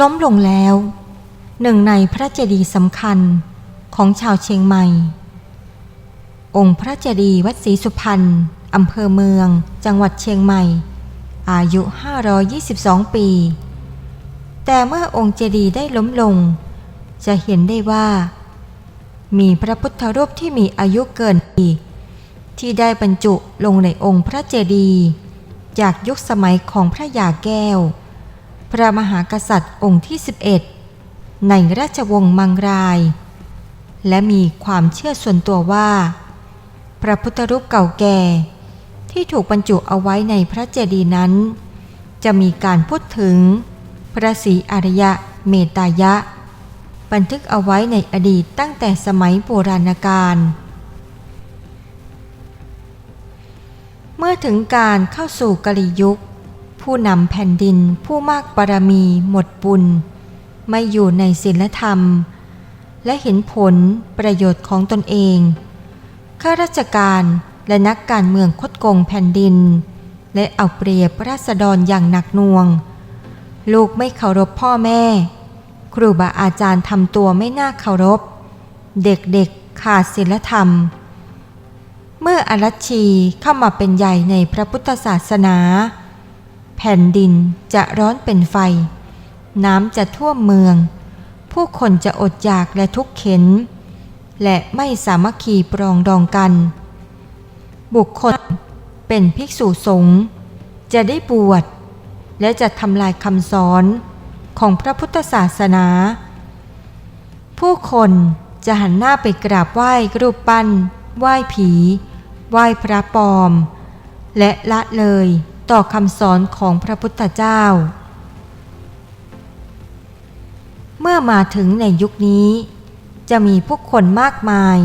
ล้มลงแล้ว หนึ่งในพระเจดีย์สำคัญของชาวเชียงใหม่ องค์พระเจดีย์วัดศรีสุพรรณอำเภอเมือง จังหวัดเชียงใหม่ อายุ 522 ปี แต่เมื่อองค์เจดีย์ได้ล้มลง จะเห็นได้ว่า มีพระพุทธรูปที่มีอายุเกินปีที่ได้บรรจุลงในองค์พระเจดีย์จากยุคสมัยของพระยาแก้ว พระมหากษัตริย์องค์ที่ 11 ในราชวงศ์มังราย และมีความเชื่อส่วนตัวว่า พระพุทธรูปเก่าแก่ที่ถูกบรรจุเอาไว้ในพระเจดีย์นั้น จะมีการพูดถึง พระศรีอริยะเมตตายะ บันทึกเอาไว้ในอดีตตั้งแต่สมัยโบราณกาลเมื่อถึงการเข้าสู่กลิยุค ผู้นำแผ่นดินผู้มากบารมีหมดบุญ ไม่อยู่ในศีลธรรม และเห็นผลประโยชน์ของตนเองข้าราชการและนักการเมืองคดโกงแผ่นดิน และเอาเปรียบราษฎรอย่างหนักหน่วง ลูกไม่เคารพพ่อแม่ ครูบาอาจารย์ทำตัวไม่น่าเคารพ เด็กๆขาดศีลธรรม เมื่ออรัชชีเข้ามาเป็นใหญ่ในพระพุทธศาสนา แผ่นดินจะร้อนเป็นไฟ น้ำจะท่วมเมือง ผู้คนจะอดอยากและทุกข์เข็น และไม่สามัคคีปรองดองกัน บุคคลเป็นภิกษุสงฆ์จะได้บวชและจะทำลายคำสอนของพระพุทธศาสนา ผู้คนจะหันหน้าไปกราบไหว้รูปปั้น ไหว้ผี ไหว้พระปลอม และละเลย ต่อคำสอนของพระพุทธเจ้า เมื่อมาถึงในยุคนี้ จะมีผู้คนมากมาย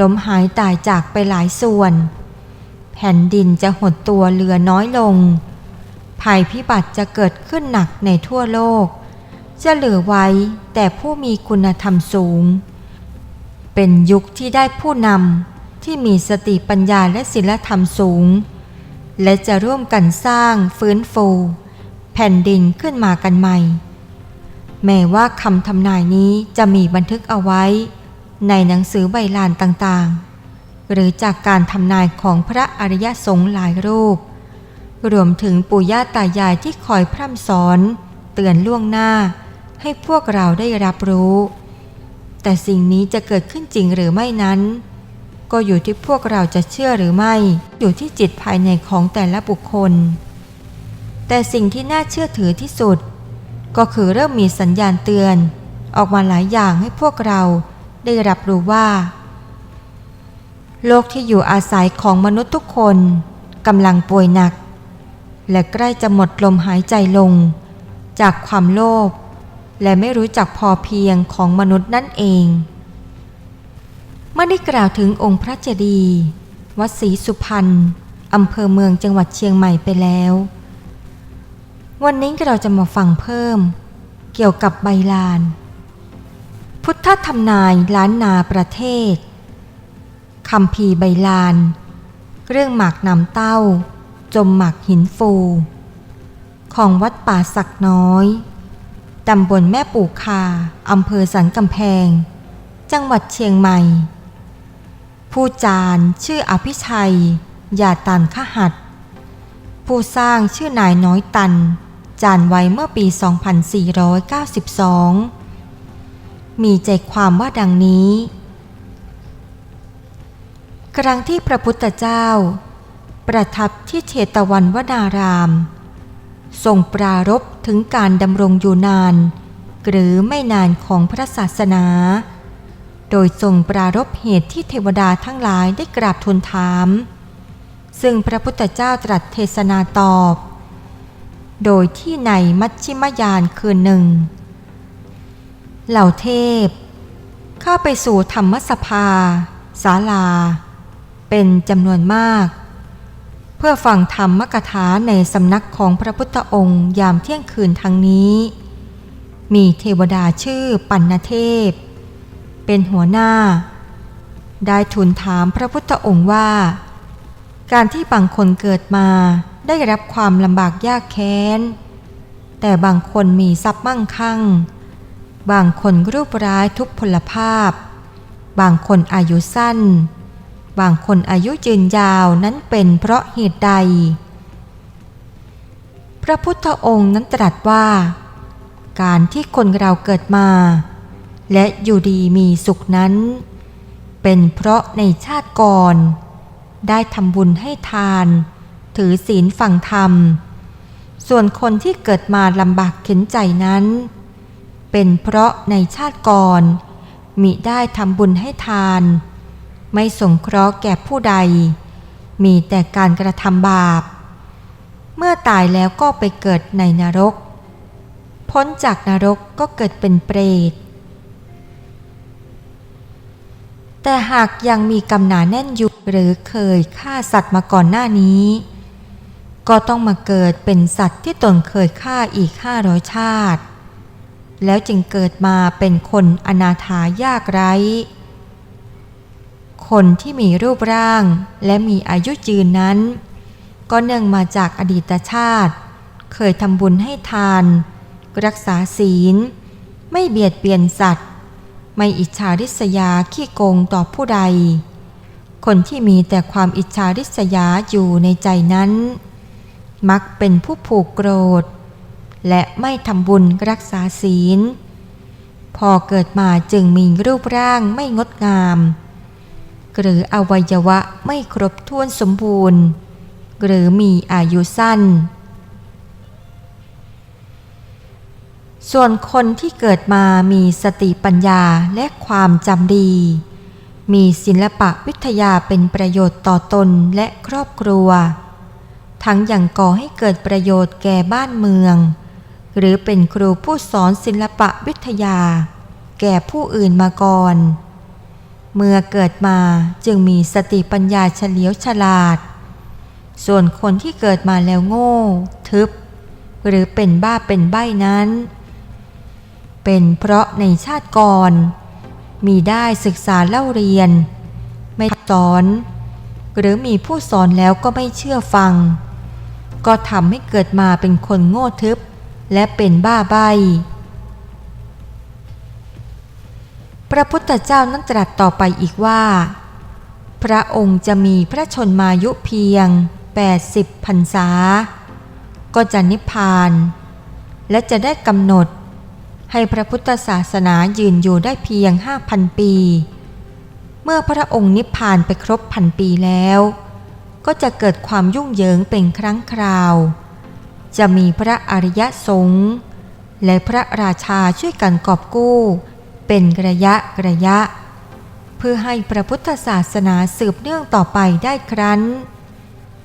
ล้มหายตายจากไปหลายส่วน แผ่นดินจะหดตัวเหลือน้อยลง ภัยพิบัติจะเกิดขึ้นหนักในทั่วโลก จะเหลือไว้แต่ผู้มีคุณธรรมสูง เป็นยุคที่ได้ผู้นำที่มีสติปัญญาและศีลธรรมสูง และจะร่วมกันสร้างฟื้นฟู แผ่นดินขึ้นมากันใหม่ แม้ว่าคำทำนายนี้จะมีบันทึกเอาไว้ ในหนังสือใบลานต่างๆ หรือจากการทำนายของพระอริยสงฆ์หลายรูป รวมถึงปู่ย่าตายายที่คอยพร่ำสอน เตือนล่วงหน้า ให้พวกเราได้รับรู้ แต่สิ่งนี้จะเกิดขึ้นจริงหรือไม่นั้น ก็อยู่ที่พวกเราจะเชื่อหรือไม่ อยู่ที่จิตภายในของแต่ละบุคคล แต่สิ่งที่น่าเชื่อถือที่สุด ก็คือเริ่มมีสัญญาณเตือน ออกมาหลายอย่างให้พวกเราได้รับรู้ว่า โลกที่อยู่อาศัยของมนุษย์ทุกคนกำลังป่วยหนัก และใกล้จะหมดลมหายใจลง จากความโลภและไม่รู้จักพอเพียงของมนุษย์นั่นเอง เมื่อได้กล่าวถึงองค์พระเจดีย์วัดศรีสุพรรณอำเภอเมืองจังหวัดเชียงใหม่ไปแล้ว วันนี้เราจะมาฟังเพิ่ม เกี่ยวกับใบลาน พุทธธรรมนายล้านนาประเทศคำพีใบลาน เรื่องหมากน้ำเต้า จมหมากหินฟู ของวัดป่าสักน้อยตำบลแม่ปู่คาอำเภอสันกำแพง จังหวัดเชียงใหม่ ผู้จารชื่ออภิชัยยาตันขหัด ผู้สร้างชื่อนายน้อยตัน จานไว้เมื่อปี 2492 มีใจความว่าดังนี้ ครั้งที่พระพุทธเจ้า ประทับที่เชตวันวนาราม ทรงปรารบถึงการดำรงอยู่นาน หรือไม่นานของพระศาสนา โดยทรงปรารบเหตุที่เทวดาทั้งหลายได้กราบทูลถาม ซึ่งพระพุทธเจ้าตรัสเทศนาตอบ โดยที่ในมัชชิมยานคืนหนึ่ง เหล่าเทพ เข้าไปสู่ธรรมสภา ศาลา เป็นจำนวนมาก เพื่อฟังธรรมกถาในสำนักของพระพุทธองค์ยามเที่ยงคืนทั้งนี้ มีเทวดาชื่อปัณณเทพ เป็นหัวหน้า ได้ทูลถามพระพุทธองค์ว่า การที่บางคนเกิดมาได้รับความลำบากยากแค้น แต่บางคนมีทรัพย์มั่งคั่ง บางคนรูปร้ายทุกพลภาพ บางคนอายุสั้น บางคนอายุยืนยาวนั้นเป็นเพราะเหตุใด พระพุทธองค์นั้นตรัสว่า การที่คนเราเกิดมา และอยู่ดีมีสุขนั้น เป็นเพราะในชาติก่อน ได้ทำบุญให้ทาน ถือศีลฟังธรรม ส่วนคนที่เกิดมาลำบากเข็นใจนั้น เป็นเพราะในชาติก่อน มิได้ทำบุญให้ทาน ไม่สงเคราะห์แก่ผู้ใด มีแต่การกระทำบาป เมื่อตายแล้วก็ไปเกิดในนรก พ้นจากนรกก็เกิดเป็นเปรต แต่หากยังมีกำหนาแน่นอยู่หรือเคยฆ่าสัตว์มาก่อนหน้านี้ ก็ต้องมาเกิดเป็นสัตว์ที่ตนเคยฆ่าอีกห้าร้อยชาติ แล้วจึงเกิดมาเป็นคนอนาถายากไร้ คนที่มีรูปร่างและมีอายุยืนนั้น ก็เนื่องมาจากอดีตชาติ เคยทำบุญให้ทาน รักษาศีล ไม่เบียดเบียนสัตว์ ไม่อิจฉาริษยาขี้โกงต่อผู้ใด คนที่มีแต่ความอิจฉาริษยาอยู่ในใจนั้น มักเป็นผู้ผูกโกรธ และไม่ทำบุญรักษาศีล พอเกิดมาจึงมีรูปร่างไม่งดงาม หรืออวัยวะไม่ครบถ้วนสมบูรณ์ หรือมีอายุสั้น ส่วนคนที่เกิดมามีสติปัญญาและความจำดี มีศิลปะวิทยาเป็นประโยชน์ต่อตนและครอบครัว ทั้งอย่างก่อให้เกิดประโยชน์แก่บ้านเมือง หรือเป็นครูผู้สอนศิลปะวิทยา แก่ผู้อื่นมาก่อน เมื่อเกิดมาจึงมีสติปัญญาเฉลียวฉลาด ส่วนคนที่เกิดมาแล้วโง่ ทึบ หรือเป็นบ้าเป็นใบ้นั้น เป็นเพราะในชาติก่อน มีได้ศึกษาเล่าเรียน ไม่สอน หรือมีผู้สอนแล้วก็ไม่เชื่อฟัง ก็ทำให้เกิดมาเป็นคนโง่ทึบ และเป็นบ้าใบพระพุทธเจ้านั้นตรัสต่อไปอีกว่า พระองค์จะมีพระชนมายุเพียง 80พรรษา ก็จะนิพพาน และจะได้กำหนด ให้พระพุทธศาสนายืนอยู่ได้เพียง5,000ปี เมื่อพระองค์นิพพานไปครบพันปีแล้ว ก็จะเกิดความยุ่งเหยิงเป็นครั้งคราว จะมีพระอริยสงฆ์และพระราชาช่วยกันกอบกู้ เป็นระยะระยะ เพื่อให้พระพุทธศาสนาสืบเนื่องต่อไปได้ครั้น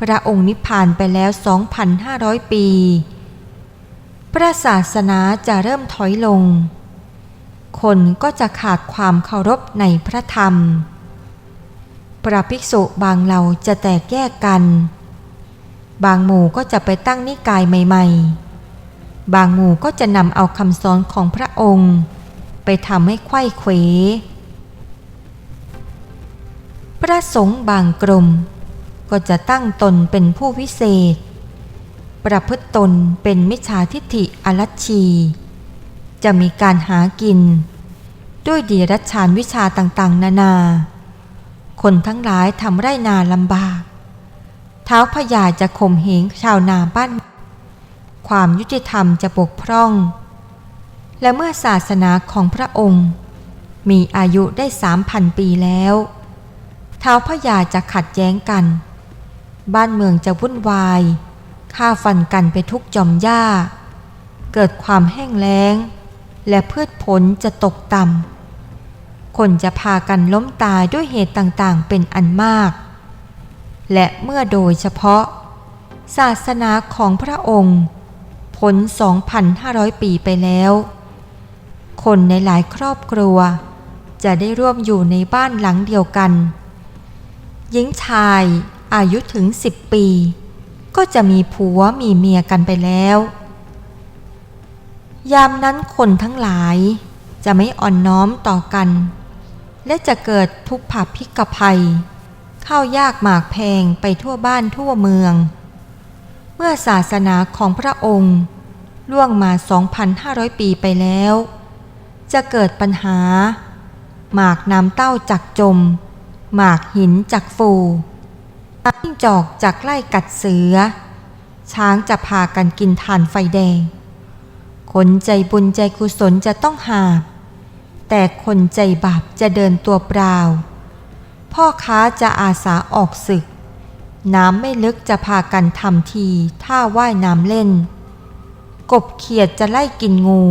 พระองค์นิพพานไปแล้ว 2,500 ปี พระศาสนาจะเริ่มถอยลง คนก็จะขาดความเคารพในพระธรรม พระภิกษุบางเหล่าจะแตกแยกกัน บางหมู่ก็จะไปตั้งนิกายใหม่ๆ บางหมู่ก็จะนำเอาคำสอนของพระองค์ ไปทำให้ไขว้เขวพระสงฆ์บางกลุ่มก็จะตั้งตนเป็นผู้วิเศษ ประพฤติตนเป็นมิจฉาทิฏฐิอรัชชี จะมีการหากิน ด้วยดีรัชชานวิชาต่างๆ นานา คนทั้งหลายทำไรนาลำบาก เท้าพญาจะข่มเหงชาวนาบ้าน ความยุติธรรมจะบกพร่อง และเมื่อศาสนาของพระองค์ มีอายุได้สามพันปีแล้ว เท้าพญาจะขัดแย้งกัน บ้านเมืองจะวุ่นวาย ฆ่าฟันกันไปทุกจอมหญ้า เกิดความแห้งแล้ง และพืชผลจะตกต่ำ คนจะพากันล้มตายด้วยเหตุต่างๆ เป็นอันมาก และเมื่อโดยเฉพาะ ศาสนาของพระองค์พ้น2,500 ปีไปแล้ว คนในหลายครอบครัว จะได้ร่วมอยู่ในบ้านหลังเดียวกัน หญิงชายอายุถึง 10 ปี ก็จะมีผัวมีเมียกันไปแล้ว ยามนั้นคนทั้งหลายจะไม่อ่อนน้อมต่อกัน และจะเกิดทุกข์ผับพิกภัย ข้าวยากหมากแพงไปทั่วบ้านทั่วเมือง เมื่อศาสนาของพระองค์ล่วงมา 2,500 ปีไปแล้ว จะเกิดปัญหา หมากน้ำเต้าจากจม หมากหินจากฟู จิ้งจอกจากไล่กัดเสือ ช้างจะพากันกินทานไฟแดง คนใจบุญใจกุศลจะต้องหาบ แต่คนใจบาปจะเดินตัวเปล่า พ่อค้าจะอาสาออกศึก น้ำไม่ลึกจะพากันทำทีท่าว่ายน้ำเล่น กบเขียดจะไล่กินงู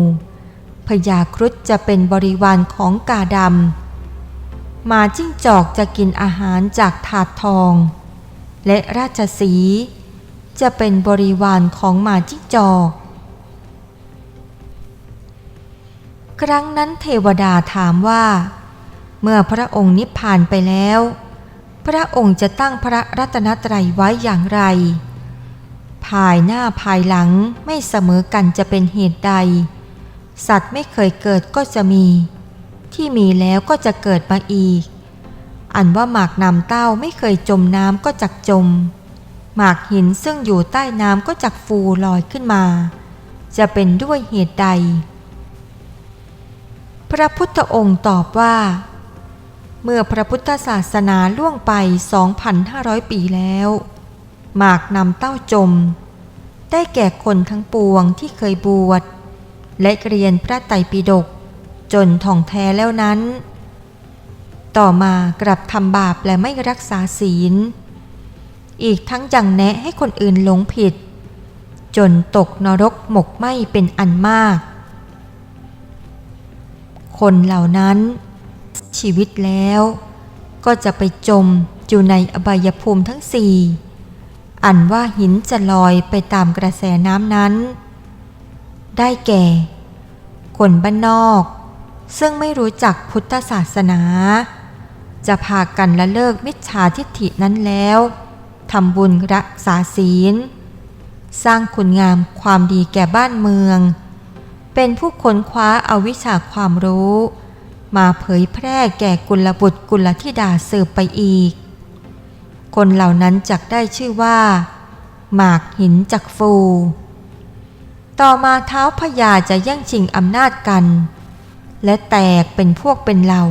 พญาครุฑจะเป็นบริวารของกาดำมาจิ้งจอกจะกินอาหารจากถาดทอง และราชสี จะเป็นบริวารของหมาจิ้งจอก ครั้งนั้นเทวดาถามว่า เมื่อพระองค์นิพพานไปแล้ว พระองค์จะตั้งพระรัตนตรัยไว้อย่างไร ภายหน้าภายหลังไม่เสมอกันจะเป็นเหตุใด สัตว์ไม่เคยเกิดก็จะมี ที่มีแล้วก็จะเกิดมาอีก อันว่าหมากนำเต้าไม่เคยจมน้ำก็จักจม หมากหินซึ่งอยู่ใต้น้ำก็จักฟูลอยขึ้นมา จะเป็นด้วยเหตุใด พระพุทธองค์ตอบว่า เมื่อพระพุทธศาสนาล่วงไป 2,500 ปีแล้ว หมากนำเต้าจม ได้แก่คนทั้งปวงที่เคยบวชและเรียนพระไตรปิฎกจนท่องแท้แล้วนั้น ต่อมากลับทำบาปและไม่รักษาศีล อีกทั้งยังแนะให้คนอื่นหลงผิด จนตกนรกหมกไหมเป็นอันมาก คนเหล่านั้น ชีวิตแล้ว ก็จะไปจมอยู่ในอบายภูมิทั้งสี่อันว่าหินจะลอยไปตามกระแสน้ำนั้น ได้แก่ คนบ้านนอก ซึ่งไม่รู้จักพุทธศาสนา จะพากันละเลิกมิจฉาทิฏฐินั้นแล้วทำบุญรักษาศีล สร้างคุณงามความดีแก่บ้านเมือง เป็นผู้ค้นคว้าเอาวิชาความรู้ มาเผยแพร่แก่กุลบุตรกุลธิดาสืบไปอีก คนเหล่านั้นจักได้ชื่อว่า หมากหินจักฟู ต่อมาเท้าพญาจะแย่งชิงอำนาจกัน และแตกเป็นพวกเป็นเหล่า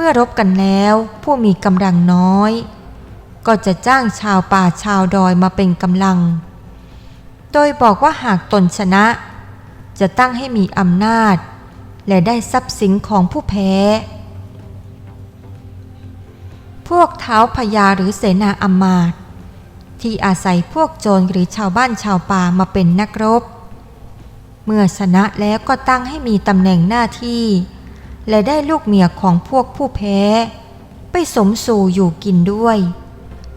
เมื่อรบกันแล้วผู้มีกำลังน้อย ก็จะจ้างชาวป่าชาวดอยมาเป็นกำลัง โดยบอกว่าหากตนชนะ จะตั้งให้มีอำนาจ และได้ทรัพย์สินของผู้แพ้ พวกเท้าพญาหรือเสนาอำมาตย์ที่อาศัยพวกโจรหรือชาวบ้านชาวป่ามาเป็นนักรบ เมื่อชนะแล้วก็ตั้งให้มีตำแหน่งหน้าที่ และได้ลูกเมียของพวกผู้แพ้ ไปสมสู่อยู่กินด้วย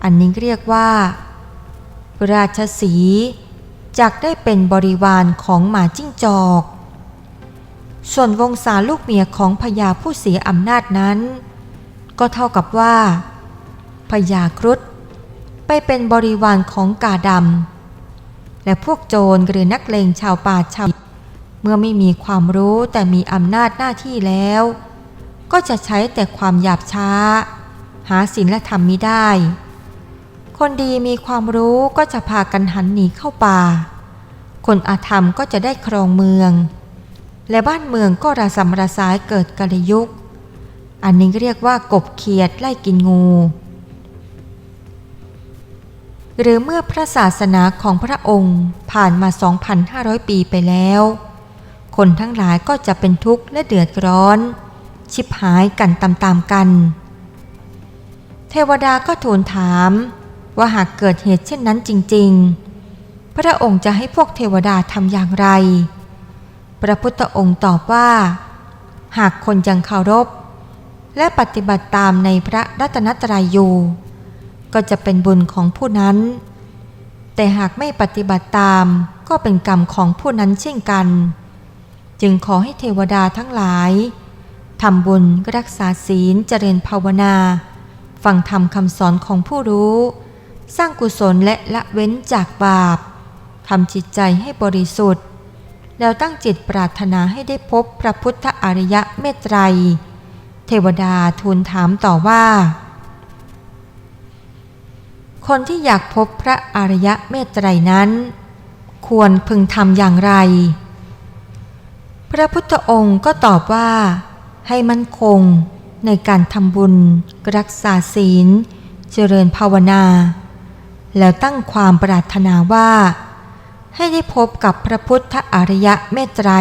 อันนี้เรียกว่า ราชสีจักได้เป็นบริวารของหมาจิ้งจอก ส่วนวงศาลูกเมียของพญาผู้เสียอำนาจนั้น ก็เท่ากับว่าพญาครุฑไปเป็นบริวารของกาดำและพวกโจรหรือนักเลงชาวป่าชาว เมื่อไม่มีความรู้แต่มีอำนาจหน้าที่แล้ว ก็จะใช้แต่ความหยาบช้า หาศีลและธรรมมิได้ คนดีมีความรู้ก็จะพากันหันหนีเข้าป่า คนอาธรรมก็จะได้ครองเมือง และบ้านเมืองก็ระสำระสายเกิดกาลยุคอันนี้เรียกว่ากบเขียดไล่กินงูหรือเมื่อพระศาสนาของพระองค์ผ่านมา 2,500 ปีไปแล้ว คนทั้งหลายก็จะเป็นทุกข์และเดือดร้อน ชิบหายกันตามๆกัน เทวดาก็ทูลถามว่าหากเกิดเหตุเช่นนั้นจริง ๆ พระองค์จะให้พวกเทวดาทำอย่างไร พระพุทธองค์ตอบว่า หากคนยังเคารพ และปฏิบัติตามในพระรัตนตรัยอยู่ก็จะเป็นบุญของผู้นั้น แต่หากไม่ปฏิบัติตามก็เป็นกรรมของผู้นั้นเช่นกัน จึงขอให้เทวดาทั้งหลายทำบุญรักษาศีลเจริญภาวนา ฟังธรรมคำสอนของผู้รู้ สร้างกุศลและละเว้นจากบาปทำจิตใจให้บริสุทธิ์ แล้วตั้งจิตปรารถนาให้ได้พบพระพุทธอริยะเมตไตร เทวดาทูลถามต่อว่า คนที่อยากพบพระอริยะเมตไตรนั้น ควรพึงทำอย่างไร พระพุทธองค์ก็ตอบว่า ให้มั่นคงในการทำบุญ รักษาศีล เจริญภาวนา แล้วตั้งความปรารถนาว่า ให้ได้พบกับพระพุทธอริยะเมตไตร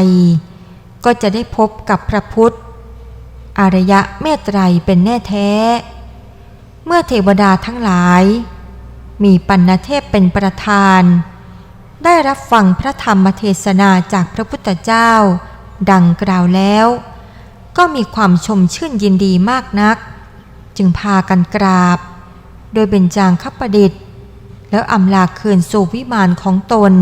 ก็จะได้พบกับพระพุทธ อริยะเมตไตรเป็นแน่แท้ เมื่อเทวดาทั้งหลาย มีปัณณเทพเป็นประธานได้รับฟังพระธรรมเทศนาจากพระพุทธเจ้า ดังกล่าวแล้ว ก็มีความชมชื่นยินดีมากนัก จึงพากันกราบ โดยเบญจางคประดิษฐ์ แล้วอำลาคืนสู่วิมานของตน